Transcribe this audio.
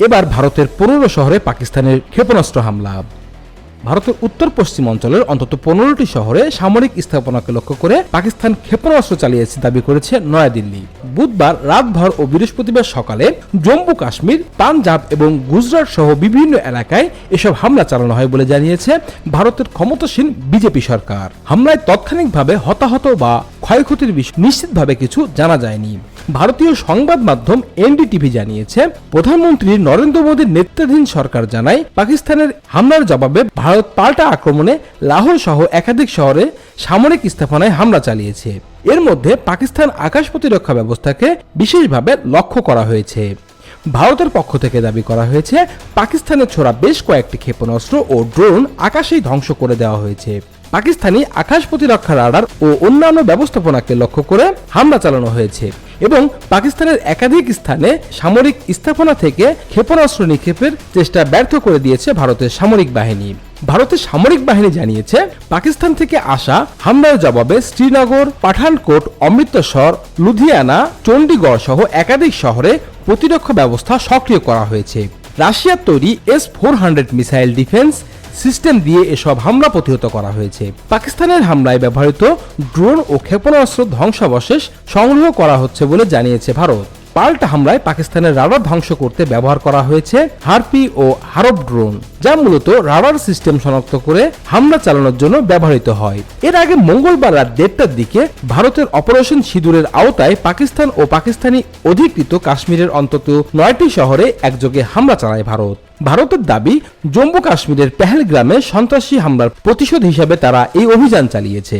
এবার ভারতের পনেরো শহরে পাকিস্তানের ক্ষেপণাস্ত্র হামলা। ভারতের উত্তর পশ্চিম অঞ্চলের অন্তত পনেরোটি শহরে সামরিক স্থাপনাকে লক্ষ্য করে পাকিস্তান ক্ষেপণাস্ত্র চালিয়েছে দাবি করেছে নয়াদিল্লি। বুধবার রাতভর ও বৃহস্পতিবার সকালে জম্মু কাশ্মীর, পাঞ্জাব এবং গুজরাট সহ বিভিন্ন এলাকায় এসব হামলা চালানো হয় বলে জানিয়েছে ভারতের ক্ষমতাসীন বিজেপি সরকার। হামলায় তাৎক্ষণিকভাবে হতাহত বা ক্ষয়ক্ষতির বিষয় নিশ্চিতভাবে কিছু জানা যায়নি। ভারতীয় সংবাদ মাধ্যম এনডিটিভি জানিয়েছে, প্রধানমন্ত্রী নরেন্দ্র মোদীর নেতৃত্বাধীন সরকার জানায়, পাকিস্তানের হামলার জবাবে ভারত পাল্টা আক্রমণে লাহোর সহ একাধিক শহরে সামরিক স্থাপনায় হামলা চালিয়েছে। এর মধ্যে পাকিস্তান আকাশ প্রতিরক্ষা ব্যবস্থাকে বিশেষভাবে লক্ষ্য করা হয়েছে। ভারতের পক্ষ থেকে দাবি করা হয়েছে পাকিস্তানের ছোড়া বেশ কয়েকটি ক্ষেপণাস্ত্র ও ড্রোন আকাশেই ধ্বংস করে দেওয়া হয়েছে। পাকিস্তানি আকাশ প্রতিরক্ষা রাডার ও অন্যান্য ব্যবস্থাপনাকে লক্ষ্য করে হামলা চালানো হয়েছে। এবং পাকিস্তানের একাধিক স্থানে সামরিক স্থাপনা থেকে ক্ষেপণাস্ত্র নিক্ষেপের চেষ্টা ব্যর্থ করে দিয়েছে ভারতের সামরিক বাহিনী। ভারতের সামরিক বাহিনী জানিয়েছে, পাকিস্তান থেকে আসা হামলার জবাবে শ্রীনগর, পাঠানকোট, অমৃতসর, লুধিয়ানা চণ্ডীগড় সহ একাধিক শহরে প্রতিরক্ষা ব্যবস্থা সক্রিয় করা হয়েছে। রাশিয়ার তৈরি S four hundred missile defence system দিয়ে এসব হামলা প্রতিহত করা হয়েছে। পাকিস্তানের হামলায় ব্যবহৃত ড্রোন ও ক্ষেপণাস্ত্র ধ্বংসাবশেষ সংগ্রহ করা হচ্ছে বলে জানিয়েছে ভারত। পাল্টা হামলায় পাকিস্তানের রাডার ধ্বংস করতে ব্যবহার করা হয়েছে হারপি ও হারব ড্রোন, যা মূলত রাডার সিস্টেম শনাক্ত করে হামলা চালানোর জন্য ব্যবহৃত হয়। এর আগে মঙ্গলবার রাত দেড়টার দিকে ভারতের অপারেশন সিঁদুরের আওতায় পাকিস্তান ও পাকিস্তানি অধিকৃত কাশ্মীরের অন্তত নয়টি শহরে একযোগে হামলা চালায় ভারত। ভারতের দাবি, জম্মু কাশ্মীরের পেহেলগ্রামে সন্ত্রাসী হামলার প্রতিশোধ হিসাবে তারা এই অভিযান চালিয়েছে।